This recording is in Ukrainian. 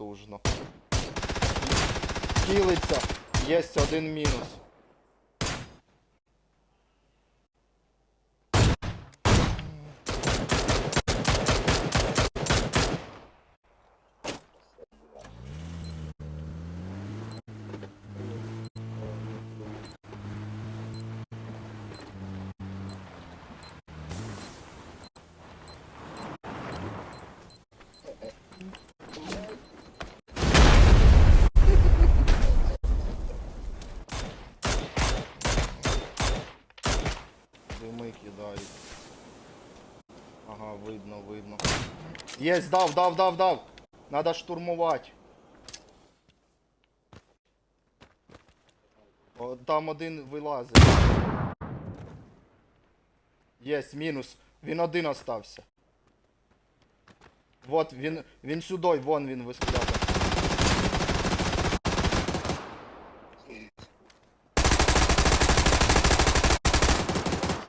потужно. Кілиться. Є один мінус. Дими кидають. Ага, видно, видно. Єсть, дав, дав, дав, дав. Надо штурмувати. О, там один вилазить. Єсть, мінус. Він один остався. Вот, він, він сюди, вон він вистріляв.